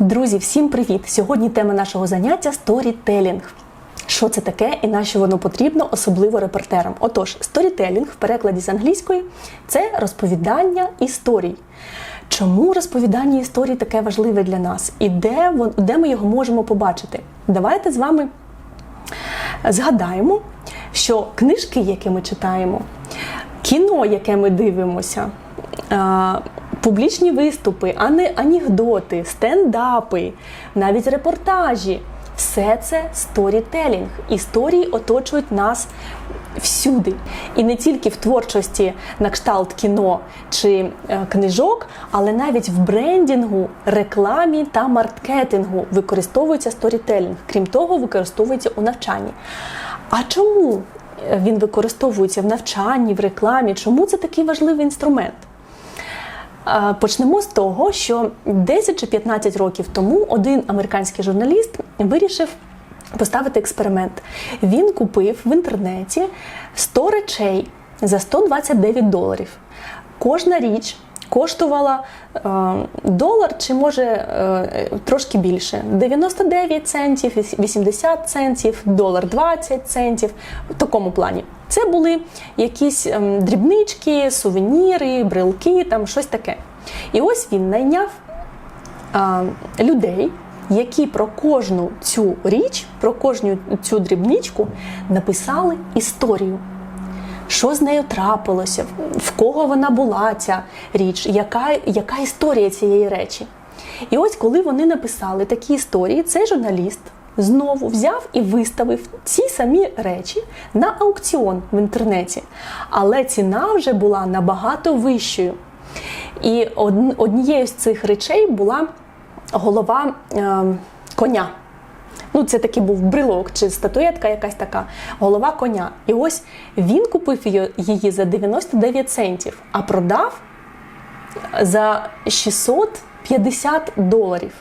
Друзі, всім привіт! Сьогодні тема нашого заняття сторітелінг. Що це таке і на що воно потрібно, особливо репортерам? Отож, сторітелінг в перекладі з англійської це розповідання історій. Чому розповідання історій таке важливе для нас? І де, де ми його можемо побачити? Давайте з вами згадаємо, що книжки, які ми читаємо, кіно, яке ми дивимося, публічні виступи, ане- анекдоти, стендапи, навіть репортажі. Все це сторітелінг. Історії оточують нас всюди. І не тільки в творчості на кшталт кіно чи е, книжок, але навіть в брендінгу, рекламі та маркетингу використовується сторітелінг. Крім того, використовується у навчанні. А чому е, він використовується в навчанні, в рекламі? Чому це такий важливий інструмент? Почнемо з того, що 10 чи 15 років тому один американський журналіст вирішив поставити експеримент. Він купив в інтернеті 100 речей за 129 доларів. Кожна річ коштувала е, долар чи може е, трошки більше 99 центів, 80 центів, долар 20 центів в такому плані. Це були якісь ем, дрібнички, сувеніри, брелки, там щось таке. І ось він найняв а, людей, які про кожну цю річ, про кожну цю дрібничку написали історію. Що з нею трапилося, в кого вона була ця річ, яка, яка історія цієї речі. І ось коли вони написали такі історії, цей журналіст знову взяв і виставив ці самі речі на аукціон в інтернеті. Але ціна вже була набагато вищою. І однією з цих речей була голова е, коня. Ну, це такий був брелок чи статуетка якась така, голова коня. І ось він купив її за 99 центів, а продав за 650 доларів.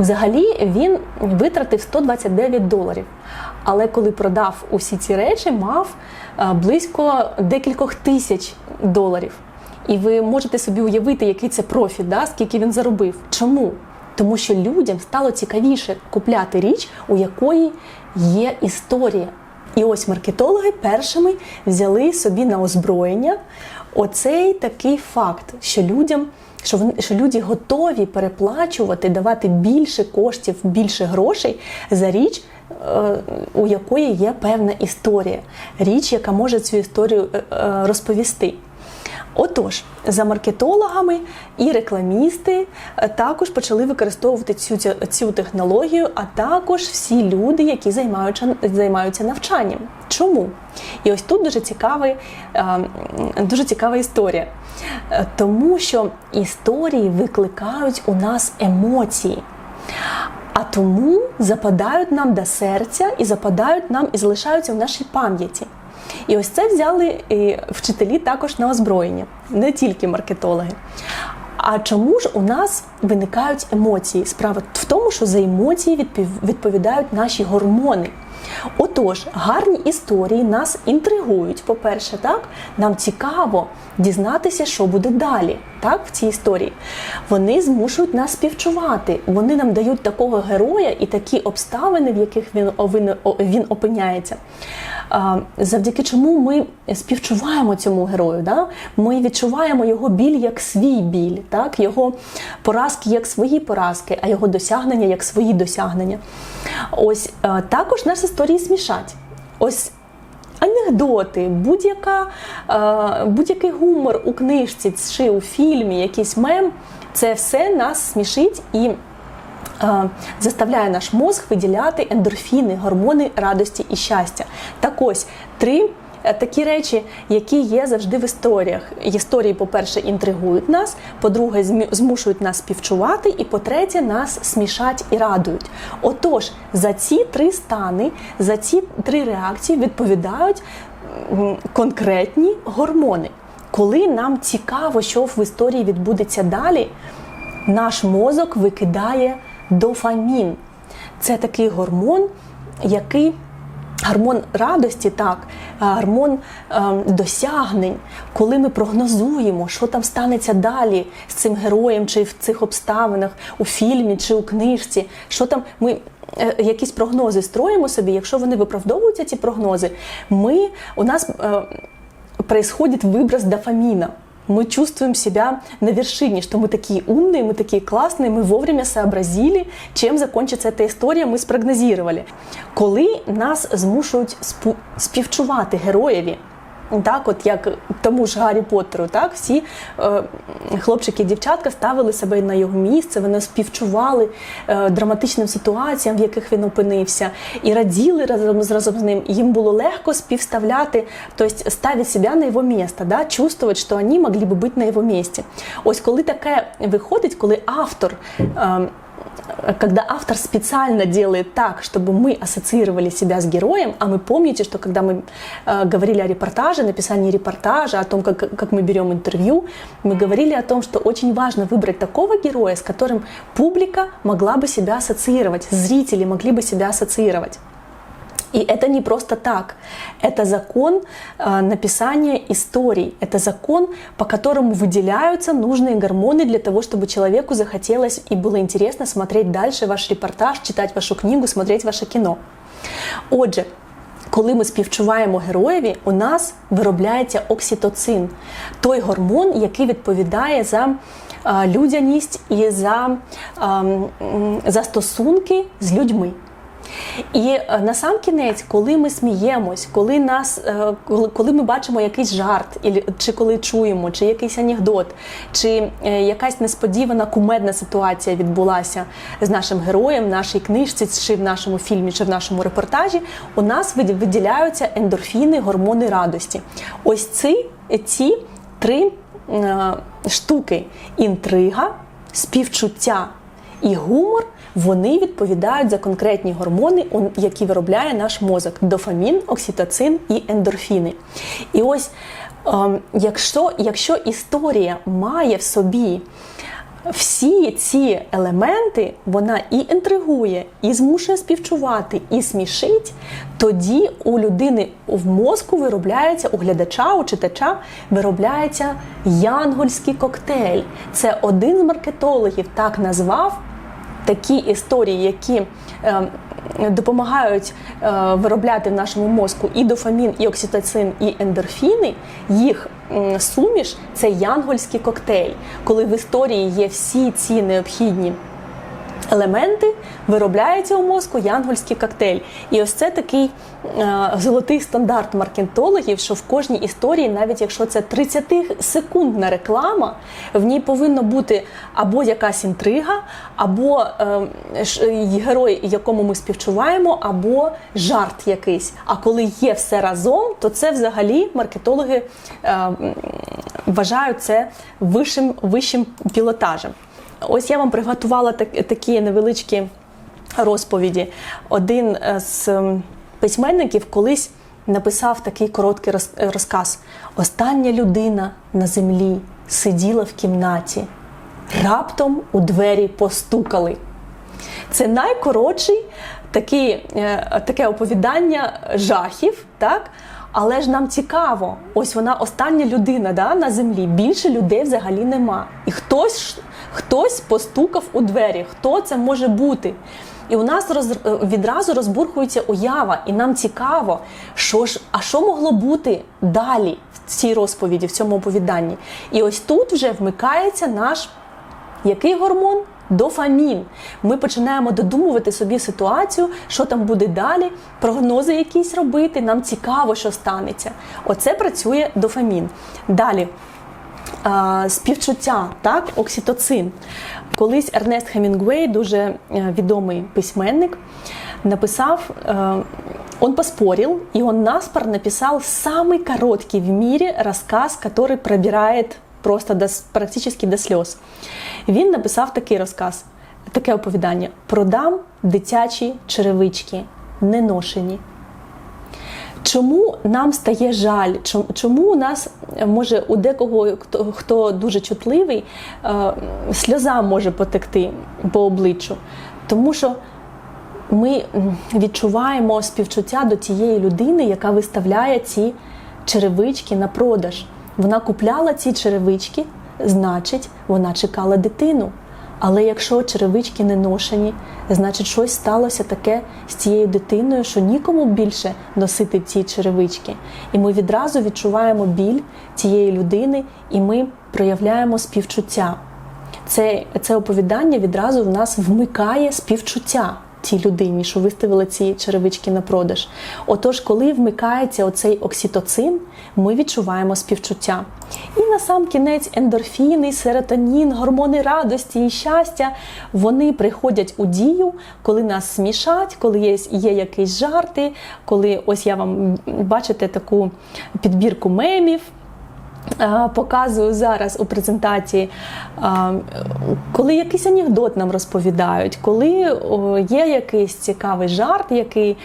Взагалі він витратив 129 доларів. Але коли продав усі ці речі, мав е, близько декількох тисяч доларів. І ви можете собі уявити, який це профіт, да? скільки він заробив. Чому? Тому що людям стало цікавіше купляти річ, у якої є історія. І ось маркетологи першими взяли собі на озброєння оцей такий факт, що людям, що вони що люди готові переплачувати, давати більше коштів, більше грошей за річ, е, у якої є певна історія, річ, яка може цю історію е, е, розповісти. Отож, за маркетологами і рекламісти е, також почали використовувати цю, цю, технологію, а також всі люди, які займаються, займаються навчанням. Чому? І ось тут дуже цікавий, е, дуже цікава історія. Е, Тому що історії викликають у нас емоції. А тому западають нам до серця і западають нам і залишаються в нашій пам'яті. І ось це взяли і вчителі також на озброєння, не тільки маркетологи. А чому ж у нас виникають емоції? Справа в тому, що за емоції відповідають наші гормони. Отож, гарні історії нас інтригують. По-перше, так нам цікаво дізнатися, що буде далі. Так, в цій історії вони змушують нас співчувати. Вони нам дають такого героя і такі обставини, в яких він о- він опиняється. Завдяки чому ми співчуваємо цьому герою. Да? Ми відчуваємо його біль як свій біль, так? його поразки як свої поразки, а його досягнення як свої досягнення. Ось е, також нас історії смішать. Ось анекдоти, будь-яка, е, будь-який гумор у книжці чи у фільмі, якийсь мем, це все нас смішить і заставляє наш мозг виділяти ендорфіни, гормони радості і щастя. Так ось три. е, Такі речі, які є завжди в історіях. Історії, по-перше, інтригують нас, по-друге, змушують нас співчувати, і по-третє, нас смішать і радують. Отож, за ці три стани, за ці три реакції відповідають конкретні гормони. Коли нам цікаво, що в історії відбудеться далі, наш мозок викидає дофамін. Це такий гормон, який Гормон радості, так, гормон е, досягнень, коли ми прогнозуємо, що там станеться далі з цим героєм, чи в цих обставинах, у фільмі чи у книжці, що там ми е, якісь прогнози строїмо собі, якщо вони виправдовуються, ці прогнози, ми, у нас е, происходит выброс дофамина Мы чувствуем себя на вершине, что мы такие умные, мы такие классные, мы вовремя сообразили, чим закончиться эта історія, ми спрогнозували. Коли нас змушують спу- співчувати героєві, так, от як тому ж Гаррі Поттеру, так всі е, хлопчики і дівчатка ставили себе на його місце, вони співчували е, драматичним ситуаціям, в яких він опинився, і раділи разом, з- разом з ним. Їм було легко співставляти, тобто ставити себе на його місце, да, чувствувати, що вони могли би бути на його місці. Ось коли таке виходить, коли автор. Е, когда автор специально делает так, чтобы мы ассоциировали себя с героем, а мы помните, что когда мы э, говорили о репортаже, написании репортажа, о том, как, как мы берем интервью, мы говорили о том, что очень важно выбрать такого героя, с которым публика могла бы себя ассоциировать, зрители могли бы себя ассоциировать. И это не просто так. Это закон э, написания историй. Это закон, по которому выделяются нужные гормоны для того, чтобы человеку захотелось и было интересно смотреть дальше ваш репортаж, читать вашу книгу, смотреть ваше кіно. Отже, коли ми співчуваємо героєві, у нас виробляється окситоцин, той гормон, який відповідає за е, людяність і за, ем, м, за стосунки з людьми. І е, на сам кінець, коли ми сміємось, коли нас, е, коли, ми бачимо якийсь жарт, чи коли чуємо, чи якийсь анекдот, чи е, якась несподівана кумедна ситуація відбулася з нашим героєм в нашій книжці, чи в нашому фільмі, чи в нашому репортажі, у нас виді- виділяються ендорфіни, гормони радості. Ось ці, ці три штуки: інтрига, співчуття і гумор вони відповідають за конкретні гормони, які виробляє наш мозок: дофамін, окситоцин і ендорфіни. І ось ем, якщо, якщо історія має в собі всі ці елементи, вона і інтригує, і змушує співчувати, і смішить, тоді у людини в мозку виробляється, у глядача, у читача виробляється янгольський коктейль. Це один з маркетологів так назвав такі історії, які е, допомагають е, виробляти в нашому мозку і дофамін, і окситоцин, і ендорфіни, їх суміш це янгольський коктейль, коли в історії є всі ці необхідні. Елементи виробляється у мозку янгольський коктейль. І ось це такий е, золотий стандарт маркетологів, що в кожній історії, навіть якщо це 30-секундна реклама, в ній повинна бути або якась інтрига, або е, герой, якому ми співчуваємо, або жарт якийсь. А коли є все разом, то це взагалі маркетологи е, вважають це вищим, вищим пілотажем. Ось я вам приготувала так, такі невеличкі розповіді. Один е, з письменників колись написав такий короткий роз- розказ: Остання людина на землі сиділа в кімнаті, раптом у двері постукали. Це найкоротший такий, е, таке оповідання жахів, так? Але ж нам цікаво, ось вона остання людина да, на землі. Більше людей взагалі нема. І хтось, хтось постукав у двері. Хто це може бути? І у нас роз, відразу розбурхується уява, і нам цікаво, що ж, а що могло бути далі в цій розповіді, в цьому оповіданні. І ось тут вже вмикається наш який гормон? Дофамін. Ми починаємо додумувати собі ситуацію, що там буде далі, прогнози якісь робити. Нам цікаво, що станеться. Оце працює дофамін. Далі. а, Співчуття, так, окситоцин. Колись Ернест Хемінгуей, дуже е, відомий письменник, написав, э, он поспорил, и он наспор написал самый короткий в мире рассказ, который пробирает просто до, с- практически до сльоз. Він написав такий розказ, таке оповідання: Продам дитячі черевички, неношені. Чому нам стає жаль? Чому у нас може у декого, хто, хто дуже чутливий, е, сльоза може потекти по обличчю? Тому що ми відчуваємо співчуття до тієї людини, яка виставляє ці черевички на продаж. Вона купляла ці черевички, значить, вона чекала дитину. Але якщо черевички не ношені, значить щось сталося таке з цією дитиною, що нікому більше носити ці черевички. І ми відразу відчуваємо біль цієї людини, і ми проявляємо співчуття. Це, це оповідання відразу в нас вмикає співчуття тій людині, що виставила ці черевички на продаж. Отож, коли вмикається оцей окситоцин, ми відчуваємо співчуття. І на сам кінець ендорфіни, серотонін, гормони радості і щастя вони приходять у дію, коли нас смішать, коли є, є якісь жарти, коли ось я вам бачите таку підбірку мемів. А, Показую зараз у презентації, коли якийсь анекдот нам розповідають, коли є якийсь цікавий жарт, який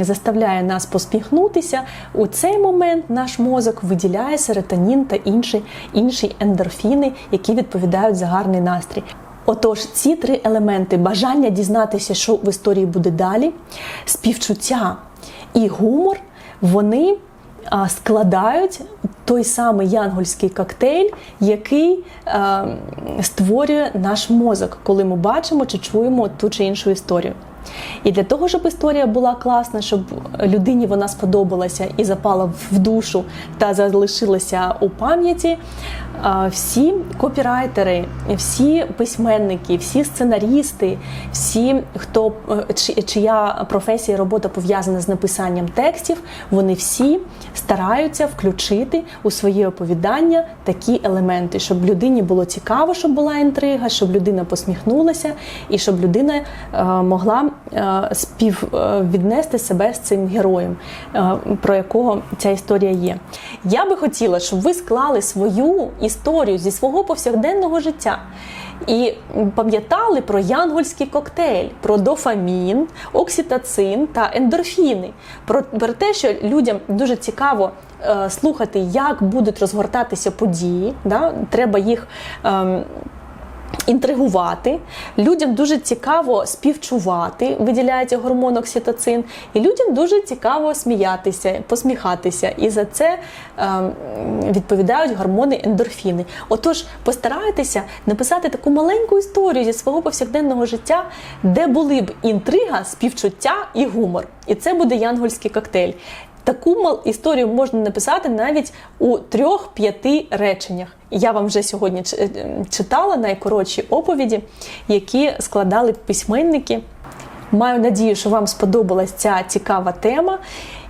заставляє нас посміхнутися, у цей момент наш мозок виділяє серотонін та інші, інші ендорфіни, які відповідають за гарний настрій. Отож, ці три елементи бажання дізнатися, що в історії буде далі, співчуття і гумор, вони складають той самий янгольський коктейль, який створює наш мозок, коли ми бачимо чи чуємо ту чи іншу історію. І для того, щоб історія була класна, щоб людині вона сподобалася і запала в душу та залишилася у пам'яті, всі копірайтери, всі письменники, всі сценарісти, всі, хто е, чия професія робота пов'язана з написанням текстів, вони всі стараються включити у свої оповідання такі елементи, щоб людині було цікаво, щоб була інтрига, щоб людина посміхнулася і щоб людина е, могла е, спів е, віднести себе з цим героєм, про якого ця історія є. Я би хотіла, щоб ви склали свою історію зі свого повсякденного життя. І пам'ятали про янгольський коктейль, про дофамін, окситоцин та ендорфіни, про, про те, що людям дуже цікаво е, слухати, як будуть розгортатися події. Да? Треба їх. ем, Інтригувати, людям дуже цікаво співчувати, виділяється гормон окситоцин, і людям дуже цікаво сміятися, посміхатися. І за це ем, відповідають гормони ендорфіни. Отож, постарайтеся написати таку маленьку історію зі свого повсякденного життя, де були б інтрига, співчуття і гумор. І це буде янгольський коктейль. Таку історію можна написати навіть у трьох-п'яти реченнях. Я вам вже сьогодні е, читала найкоротші оповіді, які складали письменники. Маю надію, що вам сподобалась ця цікава тема,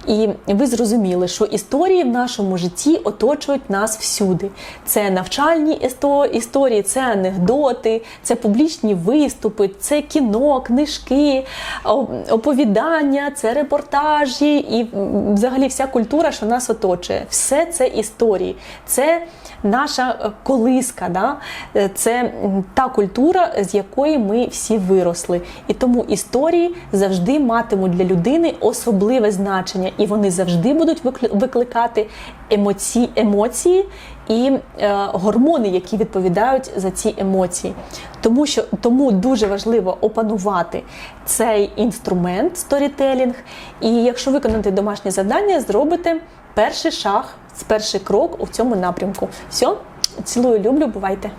і ви зрозуміли, що історії в нашому житті оточують нас всюди. Це навчальні істо- історії, це анекдоти, це публічні виступи, це кіно, книжки, оповідання, це репортажі і взагалі вся культура, що нас оточує. Все це історії. Це наша е, колиска, да? Е, це та культура, з якої ми всі виросли. І тому історії завжди матимуть для людини особливе значення, і вони завжди будуть викликати емоції, емоції і е, гормони, які відповідають за ці емоції. Тому що тому дуже важливо опанувати цей інструмент сторітелінг. І якщо виконати домашнє завдання, зробите перший шаг, перший крок у цьому напрямку. Все, цілую, люблю, бувайте!